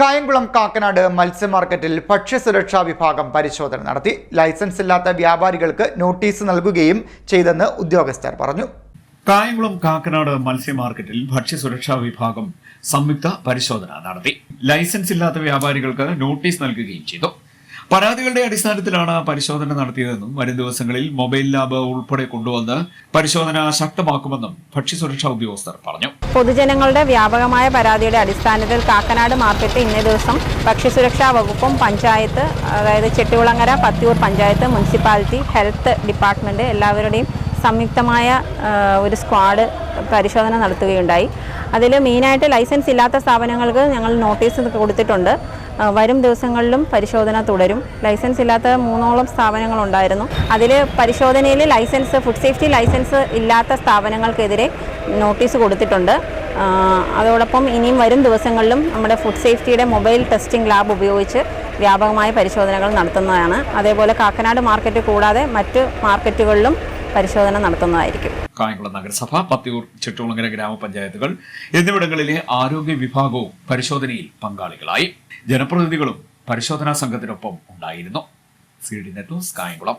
കായംകുളം കാക്കനാട് മത്സ്യ മാർക്കറ്റിൽ ഭക്ഷ്യസുരക്ഷാ വിഭാഗം പരിശോധന നടത്തി. ലൈസൻസ് ഇല്ലാത്ത വ്യാപാരികൾക്ക് നോട്ടീസ് നൽകുകയും ചെയ്തെന്ന് ഉദ്യോഗസ്ഥർ പറഞ്ഞു. കായംകുളം കാക്കനാട് മത്സ്യ മാർക്കറ്റിൽ ഭക്ഷ്യസുരക്ഷാ വിഭാഗം സംയുക്ത പരിശോധന നടത്തി. ലൈസൻസ് ഇല്ലാത്ത വ്യാപാരികൾക്ക് നോട്ടീസ് നൽകുകയും ചെയ്തു. പരാതികളുടെ അടിസ്ഥാനത്തിലാണ് പരിശോധന നടത്തിയതെന്നും വരും ദിവസങ്ങളിൽ മൊബൈൽ ലാബ് ഉൾപ്പെടെ കൊണ്ടുവന്ന് പരിശോധന ശക്തമാക്കുമെന്നും ഭക്ഷ്യസുരക്ഷാ ഉദ്യോഗസ്ഥർ പറഞ്ഞു. പൊതുജനങ്ങളുടെ വ്യാപകമായ പരാതിയുടെ അടിസ്ഥാനത്തിൽ കാക്കനാട് മാർക്കറ്റ് ഇന്നേ ദിവസം ഭക്ഷ്യസുരക്ഷാ വകുപ്പും പഞ്ചായത്ത് അതായത് Chettikulangara Pathiyoor panchayat municipality health department എല്ലാവരുടെയും സംയുക്തമായ ഒരു സ്ക്വാഡ് പരിശോധന നടത്തുകയുണ്ടായി. അതിൽ മെയിനായിട്ട് ലൈസൻസ് ഇല്ലാത്ത സ്ഥാപനങ്ങൾക്ക് ഞങ്ങൾ നോട്ടീസ് കൊടുത്തിട്ടുണ്ട്. വരും ദിവസങ്ങളിലും പരിശോധന തുടരും. ലൈസൻസ് ഇല്ലാത്ത മൂന്നോളം സ്ഥാപനങ്ങളുണ്ടായിരുന്നു. അതിൽ പരിശോധനയിൽ ലൈസൻസ് ഫുഡ് സേഫ്റ്റി ലൈസൻസ് ഇല്ലാത്ത സ്ഥാപനങ്ങൾക്കെതിരെ നോട്ടീസ് കൊടുത്തിട്ടുണ്ട്. അതോടൊപ്പം ഇനിയും വരും ദിവസങ്ങളിലും നമ്മുടെ ഫുഡ് സേഫ്റ്റിയുടെ മൊബൈൽ ടെസ്റ്റിംഗ് ലാബ് ഉപയോഗിച്ച് വ്യാപകമായ പരിശോധനകൾ നടത്തുന്നതാണ്. അതേപോലെ കാക്കനാട് മാർക്കറ്റ് കൂടാതെ മറ്റ് മാർക്കറ്റുകളിലും പരിശോധന നടത്തുന്നതായിരിക്കും. കായംകുളം നഗരസഭ പത്തിയൂർ ചിട്ടൂളങ്ങര ഗ്രാമപഞ്ചായത്തുകൾ എന്നിവിടങ്ങളിലെ ആരോഗ്യ വിഭാഗവും പരിശോധനയിൽ പങ്കാളികളായി. ജനപ്രതിനിധികളും പരിശോധനാ സംഘത്തിനൊപ്പം ഉണ്ടായിരുന്നു. C D net news Kayamkulam.